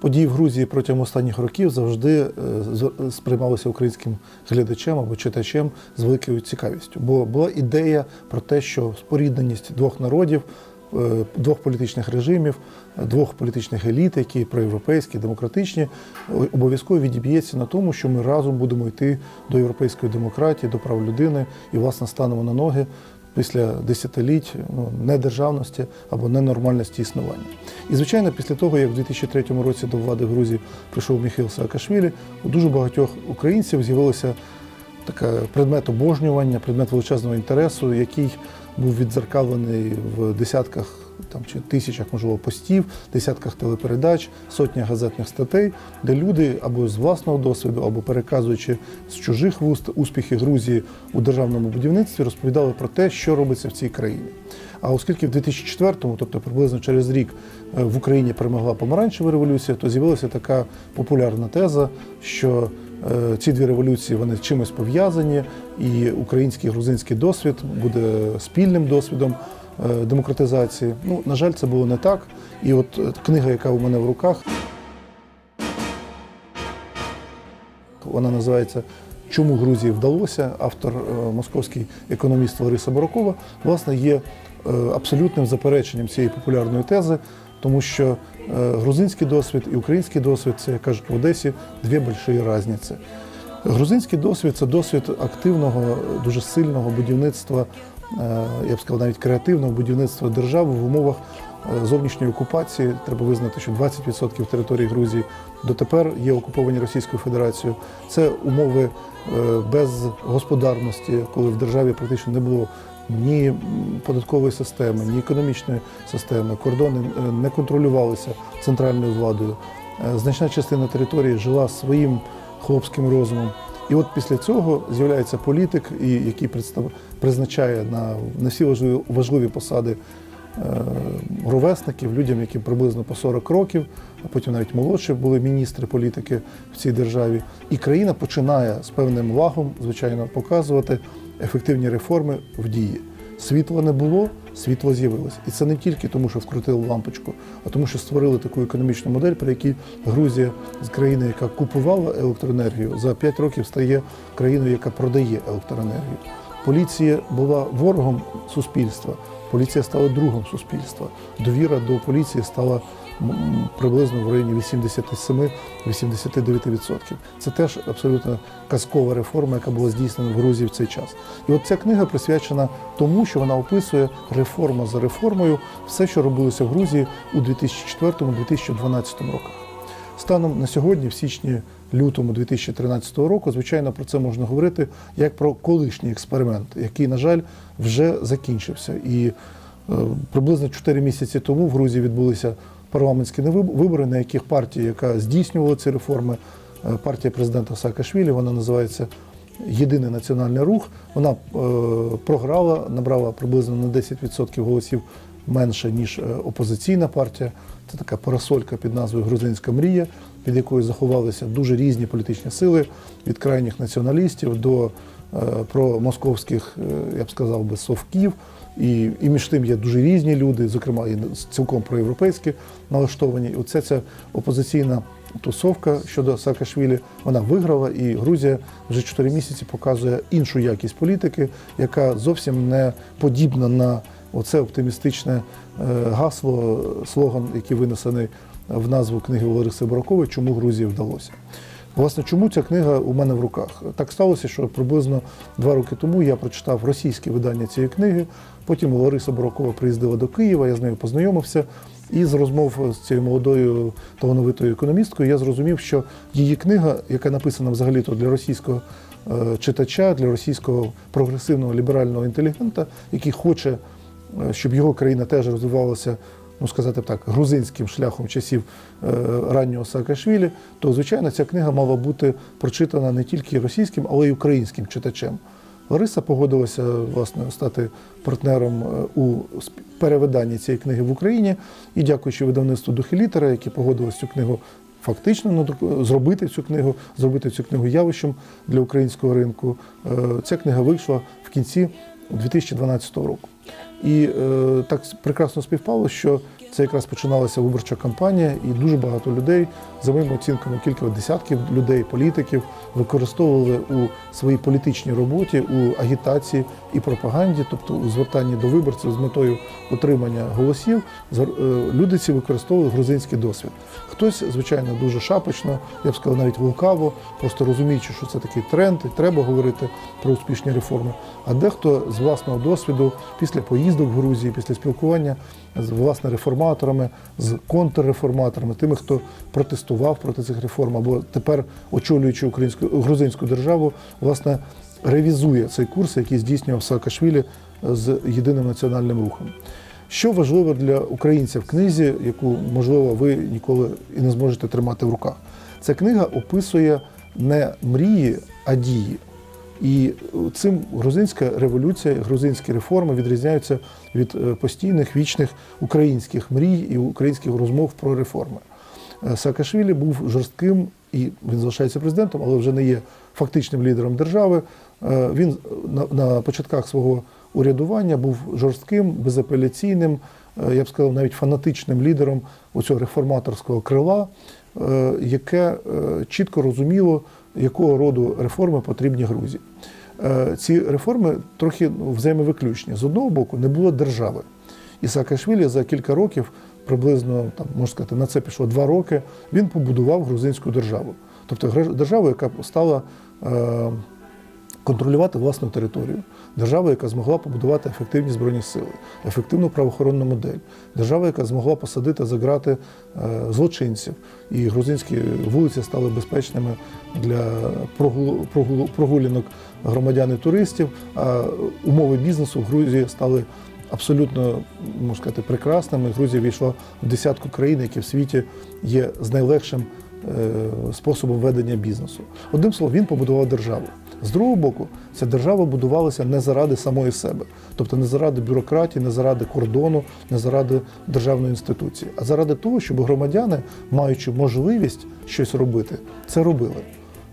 події в Грузії протягом останніх років завжди е, сприймалися українським глядачем або читачем з великою цікавістю. Бо була ідея про те, що спорідненість двох народів, е, двох політичних режимів, е, двох політичних еліт, які проєвропейські, демократичні, обов'язково відіб'ється на тому, що ми разом будемо йти до європейської демократії, до прав людини і, власне, станемо на ноги після десятиліть ну, недержавності або ненормальності існування. І, звичайно, після того, як в 2003 році до влади Грузії прийшов Міхаїл Саакашвілі, у дуже багатьох українців з'явилося таке предмет обожнювання, предмет величезного інтересу, який був відзеркавлений в десятках там, чи тисячах, можливо, постів, десятках телепередач, сотнях газетних статей, де люди або з власного досвіду, або переказуючи з чужих вуст успіхи Грузії у державному будівництві, розповідали про те, що робиться в цій країні. А оскільки в 2004-му, тобто приблизно через рік, е, в Україні перемогла помаранчева революція, то з'явилася така популярна теза, що е, ці дві революції вони чимось пов'язані, і український і грузинський досвід буде спільним досвідом демократизації. Ну, на жаль, це було не так. І от е, книга, яка у мене в руках, вона називається Чому Грузії вдалося? Автор е, московський економіст Лариса Баракова, власне, є е, абсолютним запереченням цієї популярної тези, тому що е, грузинський досвід і український досвід це, як кажуть в Одесі, дві больші різниці. Грузинський досвід це досвід активного, дуже сильного будівництва, е, я б сказав, навіть креативного будівництва держави в умовах е, зовнішньої окупації. Треба визнати, що 20% території Грузії дотепер є окуповані Російською Федерацією. Це умови е, безгосподарності, коли в державі практично не було ні податкової системи, ні економічної системи. Кордони не контролювалися центральною владою. Значна частина території жила своїм хлопським розумом. І от після цього з'являється політик, який призначає на, на всі важливі, важливі посади е, ровесників, людям, яким приблизно по 40 років, а потім навіть молодші були міністри політики в цій державі. І країна починає з певним лагом, звичайно, показувати ефективні реформи в дії. Світла не було, світло з'явилось. І це не тільки тому, що вкрутили лампочку, а тому, що створили таку економічну модель, при якій Грузія з країни, яка купувала електроенергію, за 5 років стає країною, яка продає електроенергію. Поліція була ворогом суспільства, поліція стала другом суспільства. Довіра до поліції стала приблизно в районі 87-89%. Це теж абсолютно казкова реформа, яка була здійснена в Грузії в цей час. І от ця книга присвячена тому, що вона описує реформа за реформою все, що робилося в Грузії у 2004-2012 роках. Станом на сьогодні, в січні лютому 2013 року, звичайно, про це можна говорити як про колишній експеримент, який, на жаль, вже закінчився. І е, приблизно 4 місяці тому в Грузії відбулися парламентські вибори, на яких партія, яка здійснювала ці реформи, е, партія президента Саакашвілі, вона називається Єдиний національний рух. Вона е, програла, набрала приблизно на 10% голосів менше, ніж е, опозиційна партія. Це така парасолька під назвою Грузинська мрія, під якою заховалися дуже різні політичні сили від крайніх націоналістів до промосковських, я б сказав би, совків. І, і між тим є дуже різні люди, зокрема і цілком проєвропейські налаштовані. Оця ця опозиційна тусовка щодо Саакашвілі, вона виграла, і Грузія вже 4 місяці показує іншу якість політики, яка зовсім не подібна на оце оптимістичне е, гасло, слоган, який винесений в назву книги Лариси Баракової Чому Грузії вдалося. Власне, чому ця книга у мене в руках? Так сталося, що приблизно два роки тому я прочитав російське видання цієї книги. Потім Лариса Баракова приїздила до Києва, я з нею познайомився. І з розмов з цією молодою талановитою економісткою я зрозумів, що її книга, яка написана взагалі-то для російського е, читача, для російського прогресивного ліберального інтелігента, який хоче, е, щоб його країна теж розвивалася ну сказати б так, грузинським шляхом часів е, раннього Саакашвілі, то звичайно ця книга мала бути прочитана не тільки російським, але й українським читачем. Лариса погодилася власне стати партнером е, у перевиданні цієї книги в Україні. І дякуючи видавництву Духи літера, яке погодилось цю книгу фактично зробити цю книгу, зробити цю книгу явищем для українського ринку. е, Ця книга вийшла в кінці 2012 року. І е, так прекрасно співпало, що Це якраз починалася виборча кампанія, і дуже багато людей, за моїми оцінками, кілька десятків людей, політиків, використовували у своїй політичній роботі, у агітації і пропаганді, тобто у звертанні до виборців з метою отримання голосів. е, Люди ці використовували грузинський досвід. Хтось, звичайно, дуже шапочно, я б сказав, навіть лукаво, просто розуміючи, що це такий тренд, і треба говорити про успішні реформи. А дехто з власного досвіду, після поїздок в Грузії, після спілкування з власне реформаторами, з контрреформаторами, тими, хто протестував проти цих реформ, або тепер очолюючи українську грузинську державу, власне ревізує цей курс, який здійснював Саакашвілі з єдиним національним рухом. Що важливо для українця в книзі, яку можливо ви ніколи і не зможете тримати в руках? Ця книга описує не мрії, а дії. І цим грузинська революція, грузинські реформи відрізняються від е, постійних вічних українських мрій і українських розмов про реформи. Е, Саакашвілі був жорстким і він залишається президентом, але вже не є фактичним лідером держави. Е, Він на, початках свого урядування був жорстким, безапеляційним, е, я б сказав, навіть фанатичним лідером оцього реформаторського крила, е, яке е, чітко розуміло, якого роду реформи потрібні Грузії. Е, Ці реформи трохи ну, взаємовиключні. З одного боку, не було держави. І Саакашвілі за кілька років, приблизно там можна сказати, на це пішло два роки. Він побудував грузинську державу, тобто державу, яка стала е, контролювати власну територію, держава, яка змогла побудувати ефективні збройні сили, ефективну правоохоронну модель, держава, яка змогла посадити за грати е, злочинців, і грузинські вулиці стали безпечними для прогулянок громадян і туристів. А умови бізнесу в Грузії стали абсолютно можна сказати прекрасними. Грузія війшла в десятку країн, які в світі є з найлегшим е, способом ведення бізнесу. Одним словом, він побудував державу. З другого боку, ця держава будувалася не заради самої себе, тобто не заради бюрократії, не заради кордону, не заради державної інституції, а заради того, щоб громадяни, маючи можливість щось робити, це робили.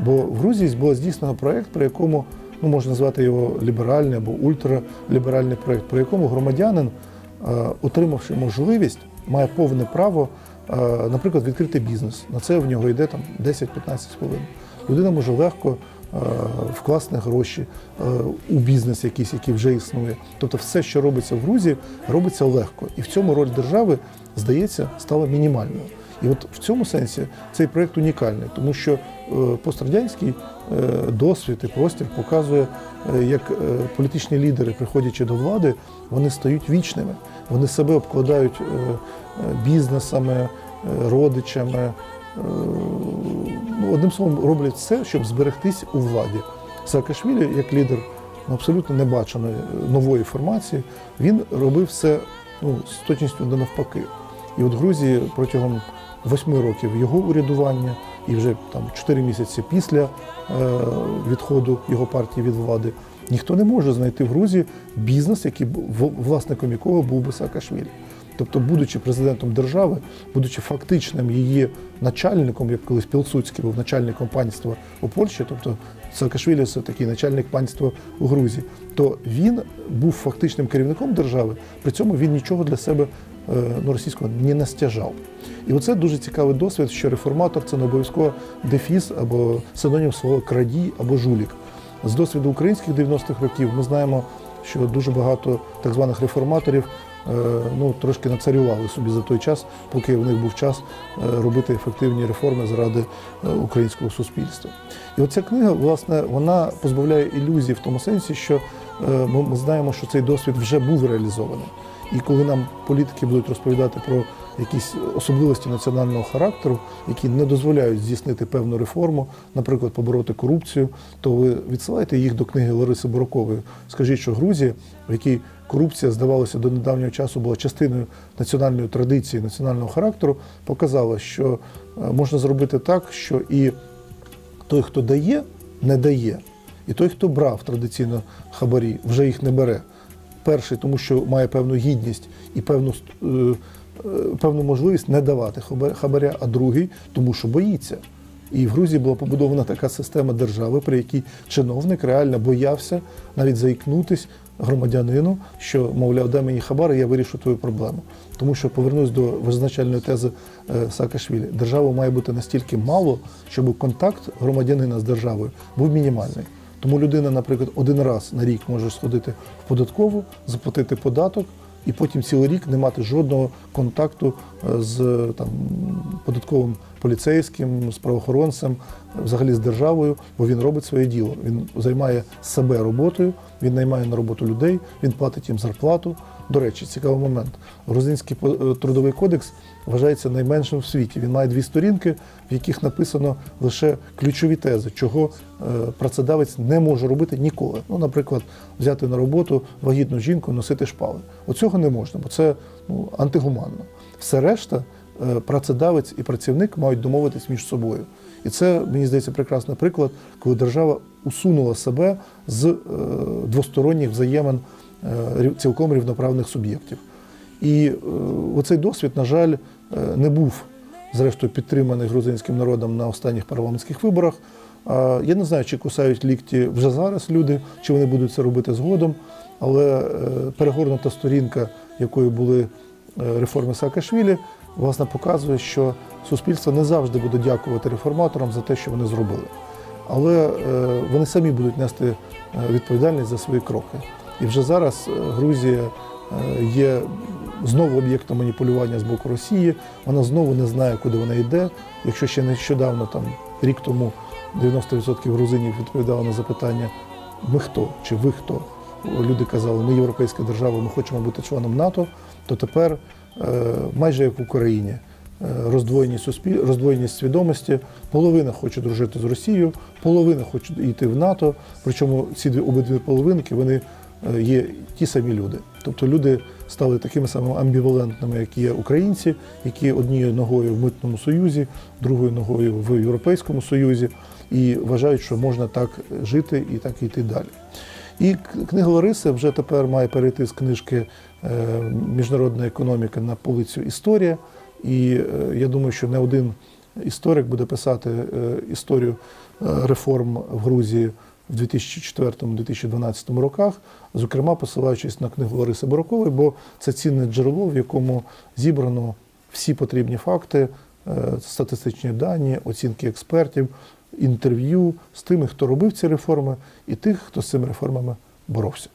Бо в Грузії був здійснено проєкт, при якому ну можна назвати його ліберальний або ультраліберальний проєкт, при якому громадянин, е, отримавши можливість, має повне право, е, наприклад, відкрити бізнес. На це в нього йде там 10-15 хвилин. Людина може легко е, вкласти гроші е, у бізнес якийсь, який вже існує. Тобто все, що робиться в Грузії, робиться легко. І в цьому роль держави, здається, стала мінімальною. І от в цьому сенсі цей проєкт унікальний, тому що е, пострадянський досвід і простір показує, як політичні лідери, приходячи до влади, вони стають вічними. Вони себе обкладають бізнесами, родичами. Одним словом, роблять все, щоб зберегтись у владі. Саакашвілі, як лідер ну, абсолютно небаченої е, нової формації, він робив все ну, з точністю до навпаки. І от Грузії протягом восьми років його урядування, і вже там чотири місяці після е, відходу його партії від влади, ніхто не може знайти в Грузії бізнес, який власником якого був би Саакашвілі. Тобто, будучи президентом держави, будучи фактичним її начальником, як колись Пілсудський був начальником панства у Польщі, тобто Саакашвілі це такий начальник панства у Грузії, то він був фактичним керівником держави, при цьому він нічого для себе е, ну, російського не настяжав. І оце дуже цікавий досвід, що реформатор це не обов'язково дефіс або синонім слова крадій або жулік. З досвіду українських 90-х років ми знаємо, що дуже багато так званих реформаторів ну, трошки нацарювали собі за той час, поки в них був час е, робити ефективні реформи заради е, українського суспільства. І оця книга, власне, вона позбавляє ілюзій в тому сенсі, що е, ми знаємо, що цей досвід вже був реалізований. І коли нам політики будуть розповідати про якісь особливості національного характеру, які не дозволяють здійснити певну реформу, наприклад, побороти корупцію, то ви відсилаєте їх до книги Лариси Буракової. Скажіть, що Грузія, в якій корупція, здавалося, до недавнього часу була частиною національної традиції, національного характеру, показала, що е, можна зробити так, що і той, хто дає, не дає. І той, хто брав традиційно хабарі, вже їх не бере. Перший, тому що має певну гідність і певну, е, певну можливість не давати хабаря, а другий, тому що боїться. І в Грузії була побудована така система держави, при якій чиновник реально боявся навіть заікнутись громадянину, що, мовляв, дай мені хабар, і я вирішу твою проблему. Тому що повернусь до визначальної тези е, Саакашвілі. Держава має бути настільки мало, щоб контакт громадянина з державою був мінімальний. Тому людина, наприклад, один раз на рік може сходити в податкову, заплатити податок, і потім цілий рік не мати жодного контакту з там, податковим поліцейським, з правоохоронцем, взагалі з державою, бо він робить своє діло. Він займає себе роботою, він наймає на роботу людей, він платить їм зарплату. До речі, цікавий момент. Грузинський е, трудовий кодекс вважається найменшим в світі. Він має дві сторінки, в яких написано лише ключові тези, чого е, працедавець не може робити ніколи. Ну, наприклад, взяти на роботу вагітну жінку, носити шпали. Оцього не можна, бо це ну, антигуманно. Все решта, е, працедавець і працівник мають домовитись між собою. І це, мені здається, прекрасний приклад, коли держава усунула себе з е, двосторонніх взаємин е, цілком рівноправних суб'єктів. І оцей досвід, на жаль, не був зрештою підтриманий грузинським народом на останніх парламентських виборах. Я не знаю, чи кусають лікті вже зараз люди, чи вони будуть це робити згодом. Але перегорнута сторінка, якою були е, реформи Саакашвілі, власне показує, що суспільство не завжди буде дякувати реформаторам за те, що вони зробили. Але е, вони самі будуть нести е, відповідальність за свої кроки. І вже зараз Грузія є знову об'єктом маніпулювання з боку Росії. Вона знову не знає, куди вона йде. Якщо ще нещодавно, там рік тому, 90% грузинів відповідало на запитання ми хто чи ви хто. Люди казали, ми європейська держава, ми хочемо бути членом НАТО. То тепер, е, майже як в Україні, е, роздвоєність суспіль... свідомості. Половина хоче дружити з Росією, половина хоче йти в НАТО. Причому ці дві обидві половинки вони е, є ті самі люди. Тобто люди стали такими самими амбівалентними, як є українці, які однією ногою в митному союзі, другою ногою в Європейському Союзі, і вважають, що можна так жити і так йти далі. І книга Лариси вже тепер має перейти з книжки е, Міжнародна економіка на полицю Історія. І е, я думаю, що не один історик буде писати е, історію реформ в Грузії в 2004-2012 роках, зокрема посилаючись на книгу Лариси Буракової, бо це цінне джерело, в якому зібрано всі потрібні факти, статистичні дані, оцінки експертів, інтерв'ю з тими, хто робив ці реформи, і тих, хто з цими реформами боровся.